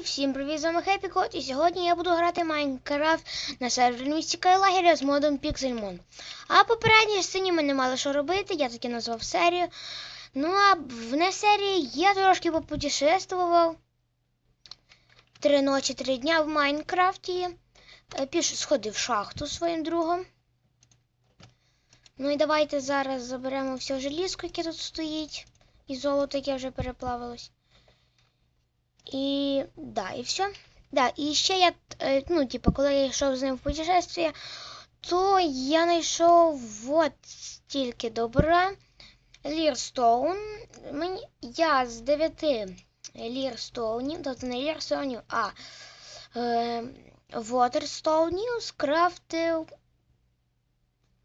всім привіт, з вами Кот, і сьогодні я буду грати Майнкрафт на сервері місті Кайлагеря з модом Pixelmon. А попередній частині ми не мали що робити, я таки назвав серію. Ну а в серії я трошки попутешествував. Три ночі, три дня в Майнкрафті. Е, Піш сходив в шахту своїм другом. Ну і давайте зараз заберемо все желізко, яке тут стоїть. І золото, яке вже переплавилось. І да, і все. Да, і ще я, е, ну, типу, коли я йшов з ним в путешествие, то я знайшов от стільки добра. Лірстоун. Мені, я з дев'яти лірстоунів, тобто не лірстоунів, а е, вотерстоунів скрафтив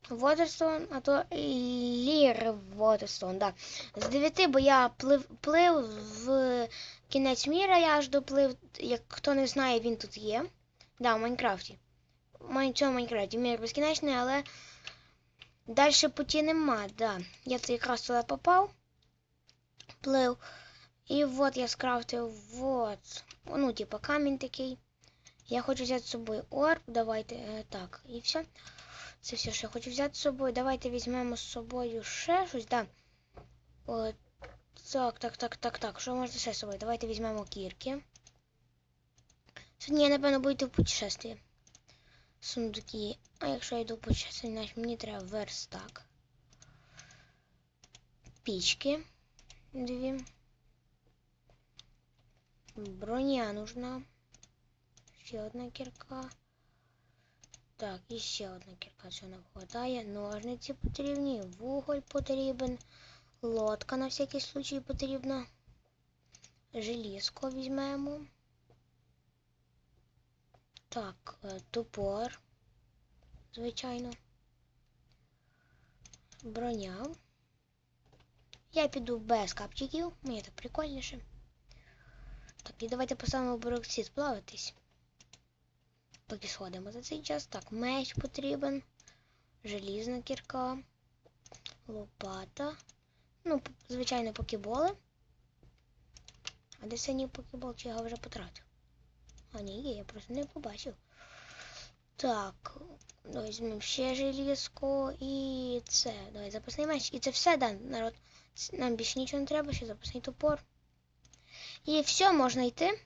Waterstone, а то Лір Waterstone, да. З дев'яти, бо я плив, плив в кінець міра, я аж доплив, як хто не знає, він тут є. Да, в Майнкрафті. В цьому Майнкрафті. Мір безкінечний, але далі путі нема, да. Я це якраз туди попав, плив. І от я скрафтив вот. Ну, типа камінь такий. Я хочу взяти з собою орб, давайте, е, так, і все. Це все, що я хочу взяти з собою. Давайте візьмемо з собою ще щось, да. От, так, так, так, так, так. Що можна ще з собою? Давайте візьмемо кірки. Сьогодні я, напевно, буду йти в путешествие. Сундуки. А якщо я йду в путешествие, значить мені треба верстак. Пічки. Дві. Броня нужна. Ще одна кірка. Так, і ще одна кірка, що нам хватає. Ножниці потрібні, вуголь потрібен, лодка на всякий случай потрібна. Желізко візьмемо. Так, е, топор. Звичайно. Броня. Я піду без капчиків, мені так прикольніше. Так, і давайте поставимо бороксид плаватись поки сходимо за цей час. Так, меч потрібен, желізна кірка, лопата. Ну, звичайно, покеболи. А де синій покебол, чи я вже потратив? А ні, є, я просто не побачив. Так, давай візьмемо ще желізку і це. Давай запасний меч. І це все, да, народ. Нам більше нічого не треба, ще запасний топор. І все, можна йти.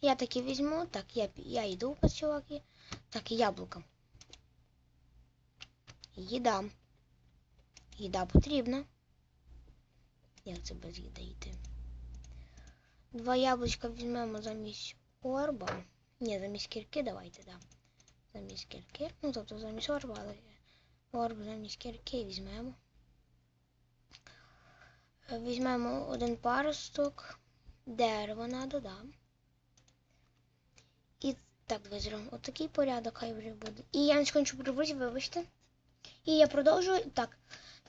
Я таки візьму. Так, я, я йду по чуваки. Так, і яблука. Їда. Їда потрібна. Як це без їди йти? Два яблучка візьмемо замість орба. Ні, замість кірки давайте, да. Замість кірки. Ну, тобто замість орба, але орб замість кірки візьмемо. Візьмемо один паросток. Дерево надо, да. І так, давай зробимо отакий порядок, хай вже буде. І я не скончу прибути, вибачте. І я продовжую. Так.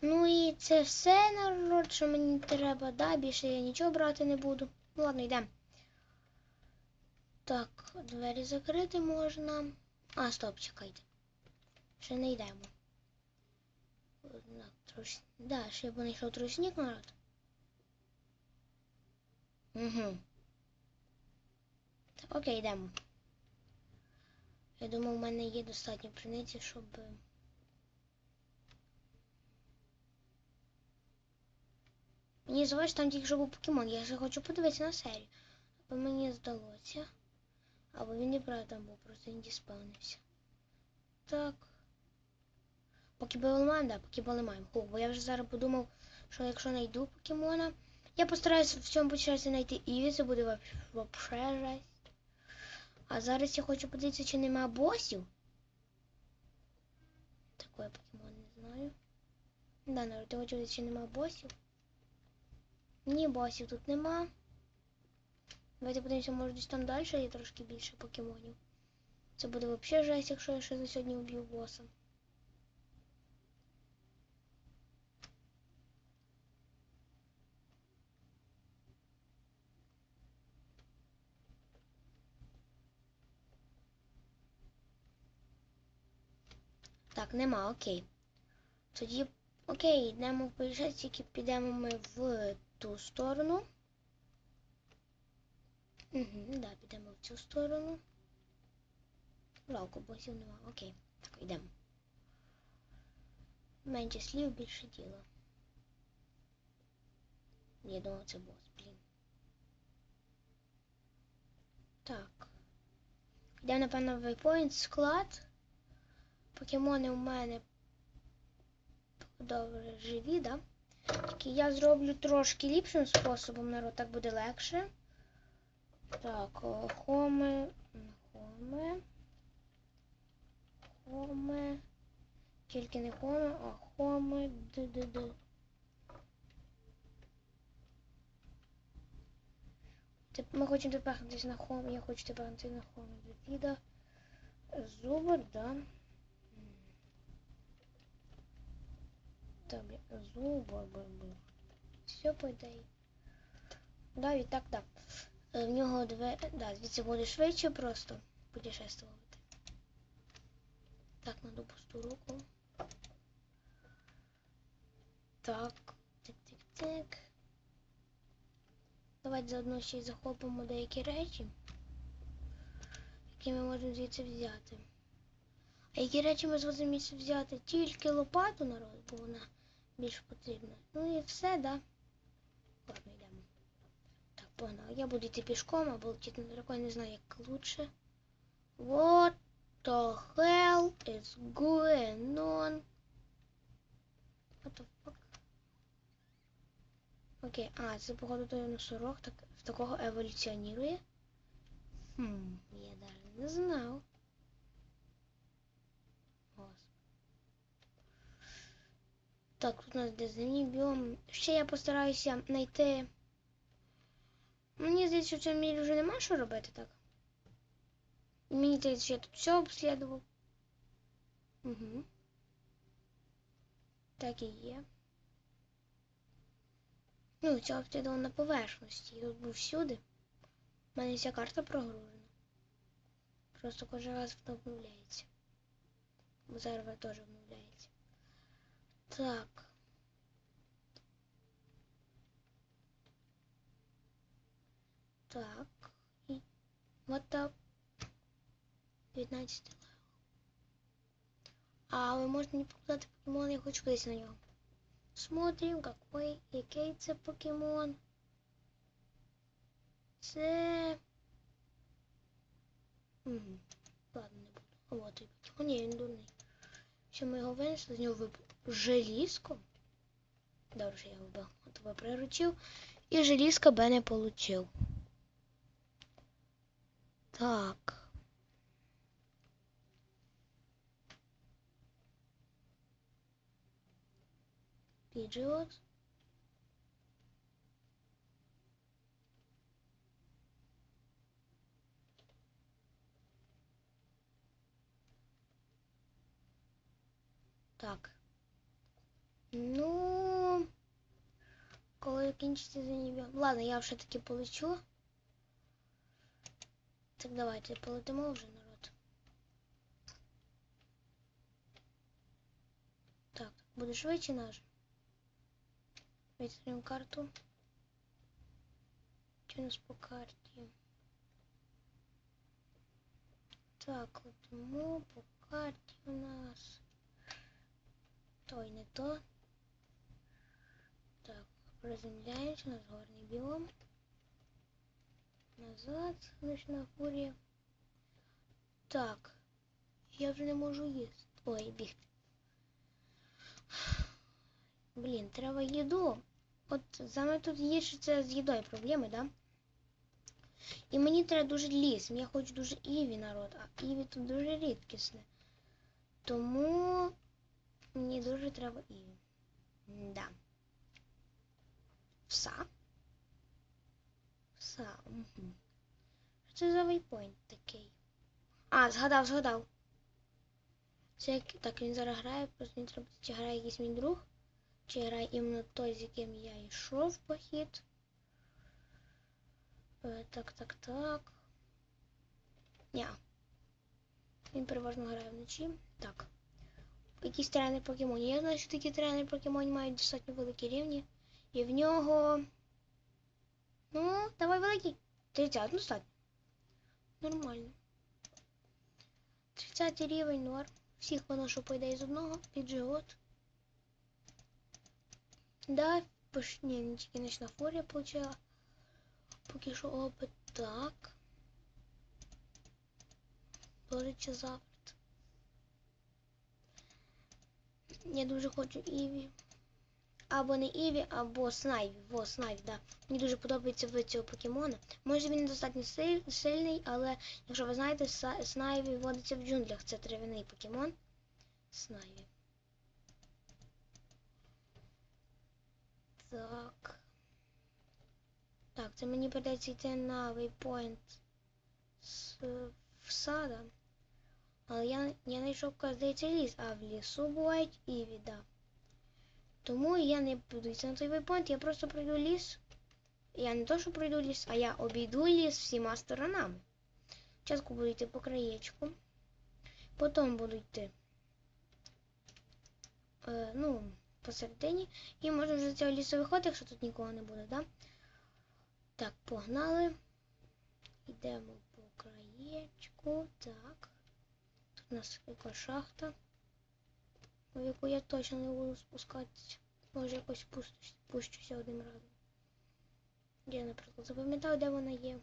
Ну і це все, народ, що мені треба, да, більше я нічого брати не буду. Ну ладно, йдемо. Так, двері закрити можна. А, стоп, чекайте. Ще не йдемо. Однак, трос... Да, ще б знайшов трусник, народ. Угу. Так, Окей, йдемо. Я думав, у мене є достатньо приниці, щоб. Мені здалося, там тільки що був покемон. Я ще хочу подивитися на серію. Або мені здалося. Або він і правда був, просто він діспавнився. Так. Покебол маємо, покебол не маємо. Хух, бо я вже зараз подумав, що якщо знайду покемона, я постараюсь в цьому почасі знайти Іві, це буде вообще жесть. А зараз я хочу подивитися, чи нема босів. Такое покемон не знаю. Да, народ, я хочу подивитися, чи нема босів. Ні, босів тут нема. Давайте подивимося, може десь там далі є трошки більше покемонів. Це буде вообще жесть, якщо я ще за сьогодні вб'ю боса. Так, нема, окей. Тоді, окей, йдемо бюджет, тільки підемо ми в ту сторону. Угу, да, підемо в цю сторону. Жалко, босів нема. Окей, так, йдемо. Менше слів, більше діла. Я думав, це бос, блін. Так. Йдемо, напевно, в waypoint склад. Покемони у мене добре живі, да? Тільки я зроблю трошки ліпшим способом, народ, так буде легше. Так, хоме, хоме, хоме, тільки не хоме, а хоме, д-д-д. Ми хочемо тепер на хоме, я хочу тепер на хоме до віда. Зубр, да. Бр, бр. Все по ідеї. Да, і так, так. Е, В нього две... Да, звідси буде швидше просто путешествувати. Так, надо пусту руку. Так, тик-тик-тик. Давайте заодно ще й захопимо деякі речі, які ми можемо звідси взяти. А які речі ми зможемо взяти? Тільки лопату народ, бо вона більш потрібна. Ну і все, да. Ладно, йдемо. Так, погнали. Я буду йти пішком, або летіти на драконі, не знаю, як лучше. What the hell is going on? What the fuck? Окей, а, це походу той носорог так, в такого еволюціонує. Хм, я навіть не знав. Так, тут у нас де біом. Ще я постараюся знайти. Мені здається, що в цьому мірі вже нема що робити, так? Мені здається, що я тут все обслідував. Угу. Так і є. Ну, це обслідував на поверхності. Я тут був всюди. У мене вся карта прогружена. Просто кожен раз вона обновляється. Бо зараз теж обновляється. Так. Так. І вот так. 19 левел. А ви можете мені показати покемон, я хочу кудись на нього. Смотрим, какой, який це покемон. Це... Угу. Ладно, не буду. А вот ні, він дурний. Що ми його винесли, з нього випав желізко. Добре, я вибив. От тебе приручив. І желізка Б не получив. Так. Pidgeot. Так. Ну, коли кінчиться заніб'я. Ладно, я вже таки полечу. Так давайте полетимо вже, народ. Так, буде швидше наш. Відкриємо карту. Що у нас по карті? Так, летимо по карті у нас. То й не то. Так, приземляємося на горний біом. Назад, ночна фурія. Так. Я вже не можу їсти. Ой, бігти. Блін, треба їду. От саме тут є що це з їдою проблеми, да? І мені треба дуже ліс. Я хочу дуже Іві народ, а Іві тут дуже рідкісне. Тому мені дуже треба Іві. Да. Вса? Вса, угу. Це за вейпойнт такий? А, згадав, згадав. Це як... Так, він зараз грає, просто мені треба, чи грає якийсь мій друг, чи грає іменно той, з яким я йшов в похід. Е, Так, так, так. Ня. Він переважно грає вночі. Так. Якийсь тренер покемонів. Я знаю, що такі тренери покемонів мають достатньо великі рівні. І в нього. Ну, давай великий. 30, ну достатньо. Нормально. 30 рівень норм. Всіх виношу, по ідеї, з одного під живот. Да, пош... Ні, не тільки нічна фурія получила. Поки що опит. Так. Плорича завтра. Я дуже хочу Іві. Або не Іві, або Снайві. Во, Снайві, да. Мені дуже подобається вид цього покемона. Може він недостатньо силь- сильний, але якщо ви знаєте, Снайві водиться в джунглях. Це трав'яний покемон. Снайві. Так. Так, це мені придеться йти на вейпоінт з сада. Але я, я знайшов, здається, ліс, а в лісу бувають і віда. Тому я не буду йти на той вейпоінт, я просто пройду ліс. Я не то, що пройду ліс, а я обійду ліс всіма сторонами. Спочатку буду йти по краєчку. Потім буду йти. Е, ну, посередині. І можна вже з цього лісу виходити, якщо тут нікого не буде, да? Так, погнали. Йдемо по краєчку. Так. Тут у нас якась шахта, в яку я точно не буду спускатися. Може якось спустусь, спущуся одним разом. Я, наприклад, запам'ятав, де вона є.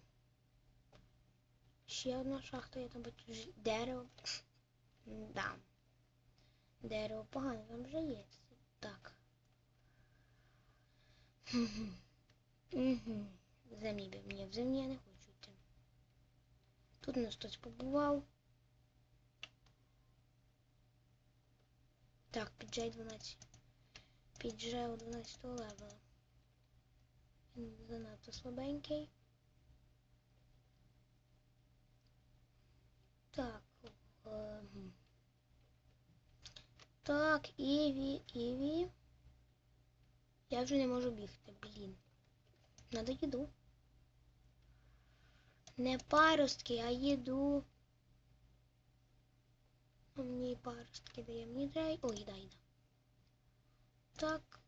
Ще одна шахта, я там бачу дерево. Да. Дерево погано, там вже є. Так. Угу. Землі би мені в землі я не хочу йти. Тут нас хтось побував. Так, піджей 12. Піджей у 12 левела. Він занадто слабенький. Так. ем. Так, Іві, Іві. Я вже не можу бігти, блін. Надо їду. Не паростки, а їду. Мені паростки дає. Мені дай. Ой, їда, їда. Так.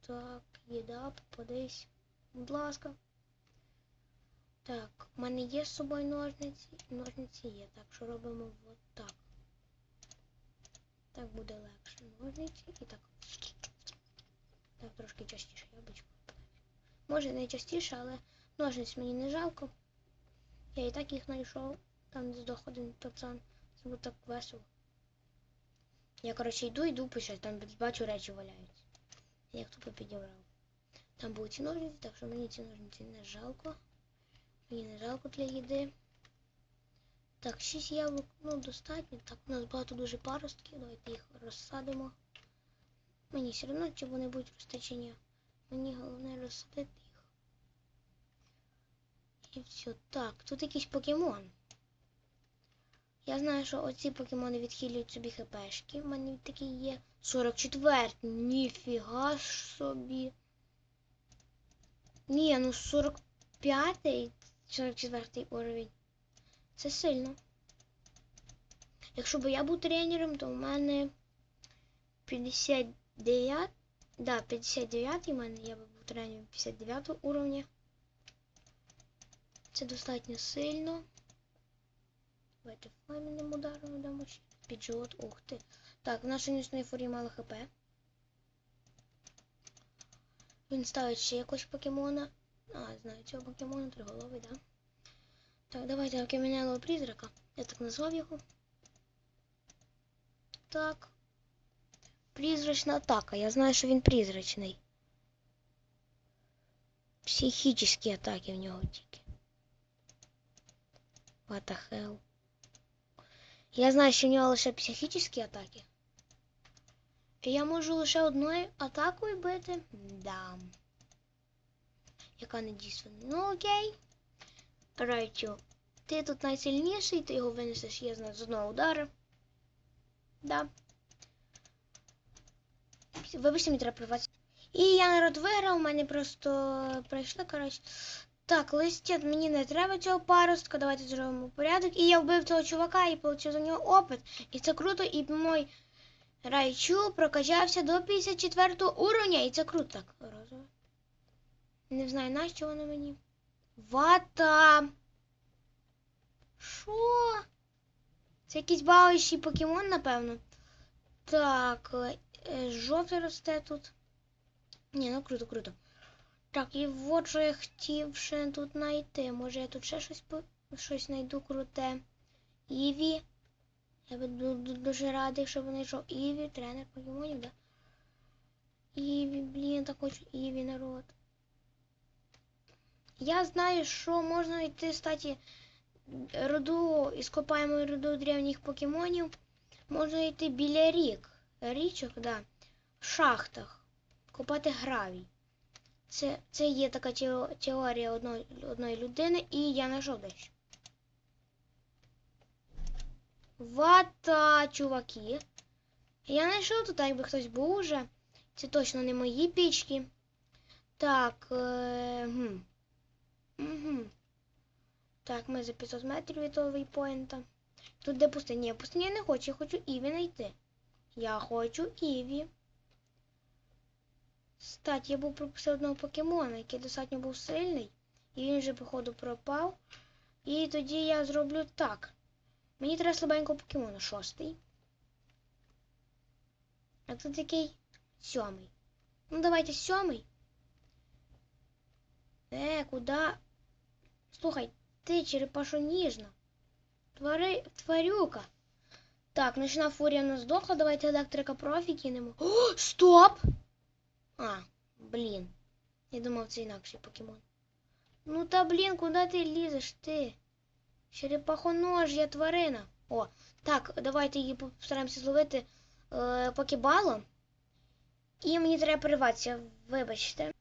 Так, їда, попадись. Будь ласка. Так, в мене є з собою ножниці. Ножниці є. Так, що робимо от так. Так буде легше. Ножниці і так. Так, трошки частіше яблучко. Може не частіше, але ножниць мені не жалко. Я і так їх знайшов. Там де здох один пацан. Це було так весело. Я, коротше, йду, йду щось, там бачу речі валяються. Я їх тупо. Там були ці ножниці, так що мені ці ножниці не жалко. Мені не жалко для їди. Так, 6 яблук, ну достатньо. Так, у нас багато дуже паростків, давайте їх розсадимо. Мені все одно, чи вони будуть рости. Мені головне розсадити їх. І все. Так, тут якийсь покемон. Я знаю, що оці покемони відхилюють собі хпшки. У мене такі є. 44. Ніфіга ж собі. Ні, ну 45 і 44 уровень. Це сильно. Якщо б я був тренером, то в мене 59. Да, 59 у мене я би був тренером 59 уровня. Це достатньо сильно. Давайте фламінним ударом дамо ще. Піджот, ух ти. Так, в нашої нічної фурії мало хп. Він ставить ще якогось покемона. А, знаю цього покемона, триголовий, да? Так, давайте окаменелого призрака. Я так назвав його. Так. Призрачна атака. Я знаю, що він призрачний. Психічні атаки в нього тільки. What the hell? Я знаю, що в нього лише психічні атаки. Я можу лише одною атакою бити? Да. Яка не дійсно. Ну окей. Райтю. Ти тут найсильніший, ти його винесеш, я знаю, з одного удару. Да. Вибачте, мені треба прерватися. І я народ виграв, у мене просто прийшли, коротше. Так, листя, мені не треба цього паростка, давайте зробимо порядок. І я вбив цього чувака і отримав за нього опит. І це круто, і мой Райчу прокачався до 54 уровня, і це круто. Так, розове. Не знаю, нащо воно мені. Вата. Що? Це якийсь бавищий покемон, напевно. Так, е, жовтий росте тут. Ні, ну круто, круто. Так, і от що я хотів ще тут знайти. Може я тут ще щось щось знайду круте. Іві. Я буду дуже радий, щоб знайшов Іві, тренер покемонів, да? Іві, блін, так хочу Іві, народ. Я знаю, що можна йти, статі, роду, іскопаємою роду древніх покемонів. Можна йти біля рік. Річок, да. В шахтах. Копати гравій. Це, це є така теорія одної, одної людини, і я знайшов дещо. Вата, чуваки. Я знайшов тут, якби хтось був уже. Це точно не мої пічки. Так. Е, гм. Угу. Так, ми за 500 метрів від того вейпоінта. Тут де пустиня? Ні, пустиня я не хочу, я хочу Іві знайти. Я хочу Іві. Стать, я був пропустив одного покемона, який достатньо був сильний, і він вже, походу, пропав. І тоді я зроблю так. Мені треба слабенького покемона, шостий. А тут який сьомий. Ну, давайте сьомий. Е, куди? Слухай, ти черепашо ніжна. Твари... Тварюка. Так, ночна фурія нас здохла, давайте електрика профі кинемо. О, стоп! А, блін. Я думав, це інакший покемон. Ну та блін, куди ти лізеш ти? Черепахонож, я тварина. О, так, давайте її постараємося зловити е, покебалом. І мені треба перерватися, вибачте.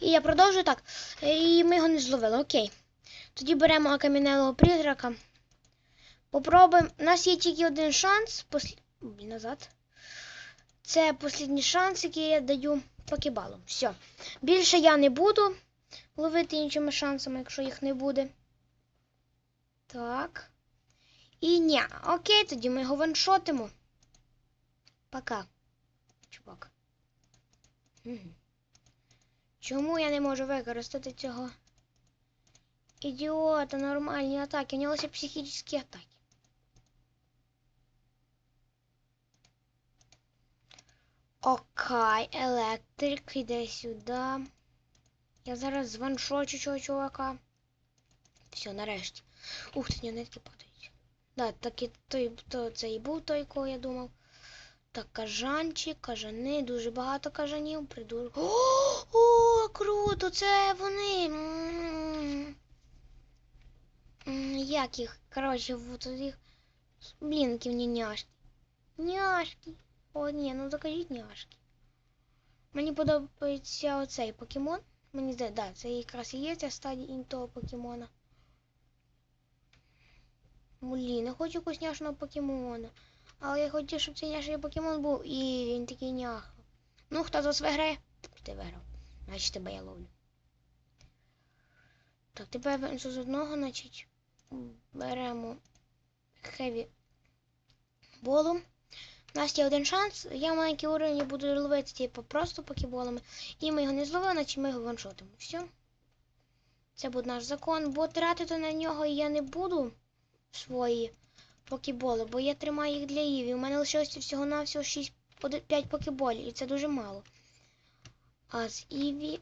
І я продовжую так. І ми його не зловили, окей. Тоді беремо окам'янелого призрака. Попробуємо. У нас є тільки один шанс. Послі... Блін, назад. Це останній шанс, який я даю покебалу. Все. Більше я не буду ловити іншими шансами, якщо їх не буде. Так. І ні. Окей, тоді ми його ваншотимо. Пока. Чувак. Чому я не можу використати цього? Ідіота, нормальні атаки. У нього лише психічні атаки. Окей, електрик іде сюди. Я зараз званшочу цього чувака. Все, нарешті. Ух, нього нитки падають. Да, так і той, то, це і був той, кого я думав. Так, кажанчик, кажани, дуже багато кажанів, придур. О, о, круто, це вони. М. М, Як їх? Коротше, вот їх. Блінків не няшки. Няшки. О, ні, ну закажіть няшки. Мені подобається оцей покемон. Мені здається, да, це якраз і є ця стадія того покемона. Блін, я хочу якусь няшного покемона. Але я хотів, щоб цей няшний покемон був і він такий няха. Ну, хто з вас виграє? Ти виграв. Значить тебе я ловлю. Так, тепер з одного, значить, беремо хеві болом. У нас є один шанс. Я маленький уровень, я буду ловити типу, просто покеболами. І ми його не зловили, значить ми його ваншотимо. Все. Це буде наш закон, бо тратити на нього я не буду свої покеболи, бо я тримаю їх для Іві. У мене лишилося всього-навсього 6, 5 покеболів, і це дуже мало. А з Іві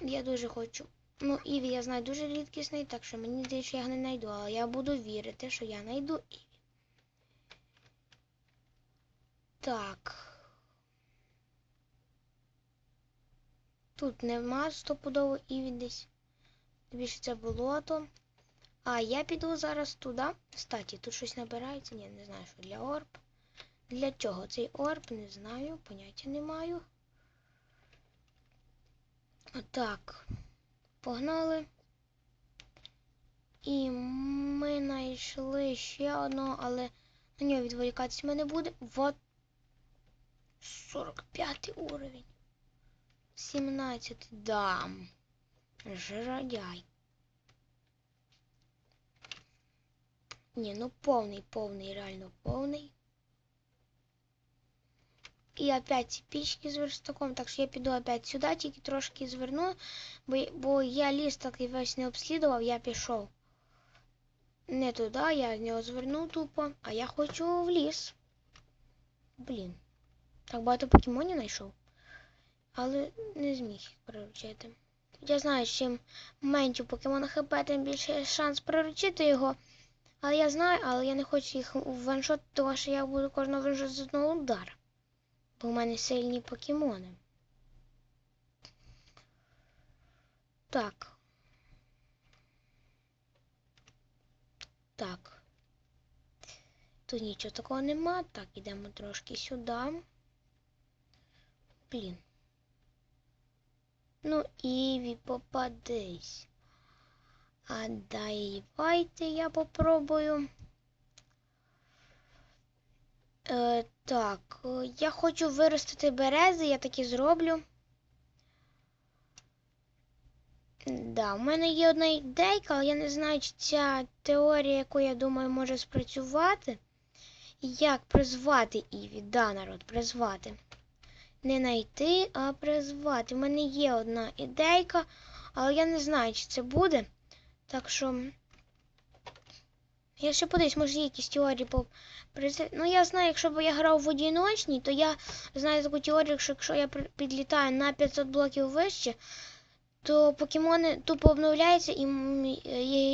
я дуже хочу. Ну, Іві, я знаю, дуже рідкісний, так що мені здається, я не знайду, але я буду вірити, що я знайду Іві. Так. Тут нема стопудово Іві десь. Більше це болото. А я піду зараз туди. Кстати, тут щось набирається. Ні, не знаю, що для орб. Для чого цей орб, не знаю, поняття не маю. Отак. Погнали. І ми знайшли ще одного, але на нього відволікатися ми не буде. Вот 45 уровень. 17. Дам. Жиродяй. Ні, ну повний, повний, реально повний. і опять пічки з верстаком, так що я піду опять сюди, тільки трошки зверну, бо, бо я ліс такий весь не обслідував, я пішов. Не туди, я з нього тупо, а я хочу в ліс. Блін. Так багато покемонів знайшов. Але не зміг їх приручити. Я знаю, чим менше покемона ХП, тим більше шанс приручити його. Але я знаю, але я не хочу їх ваншот, тому що я буду кожного ваншот з одного удара. Бо в мене сильні покемони. Так. Так. Тут нічого такого нема. Так, ідемо трошки сюди. Блін. Ну, Іві, попадись. А давайте я попробую. Е, так, я хочу виростити берези, я таки зроблю. Да, у мене є одна ідейка, але я не знаю, чи ця теорія, яку я думаю, може спрацювати. Як призвати Іві? Да, народ, призвати. Не знайти, а призвати. У мене є одна ідейка, але я не знаю, чи це буде. Так що. Я ще подивлюсь, може якісь теорії по Ну, я знаю, якщо б я грав в одиночній, то я знаю таку теорію, що якщо я підлітаю на 500 блоків вище, то покемони тупо обновляються і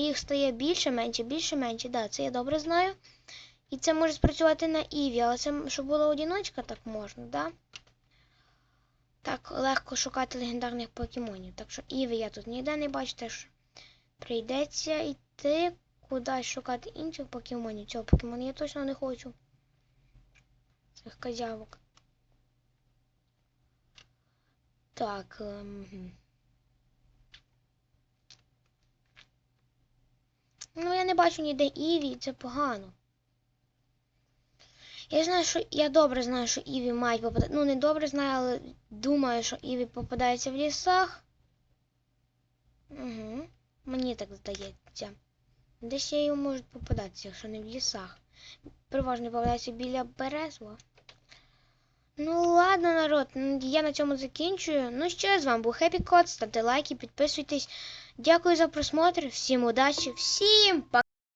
їх стає більше, менше, більше, менше. Да, це я добре знаю. І це може спрацювати на Іві, але це, щоб була одиночка, так можна, да? Так легко шукати легендарних покемонів. Так що Іві я тут ніде не бачу, теж прийдеться йти кудись шукати інших покемонів. Цього покемона я точно не хочу. Цих козявок. Так. ем. Ну, я не бачу ніде Іві, це погано. Я знаю, що я добре знаю, що Іві мають попадати. Ну, не добре знаю, але думаю, що Іві попадається в лісах. Угу. Мені так здається. Десь я йому можу попадатися, якщо не в лісах. Переважно попадається біля березва. Ну ладно, народ, я на цьому закінчую. Ну що, з вами був Хеппі Кот. Ставте лайки, підписуйтесь. Дякую за просмотр. Всім удачі, всім пока!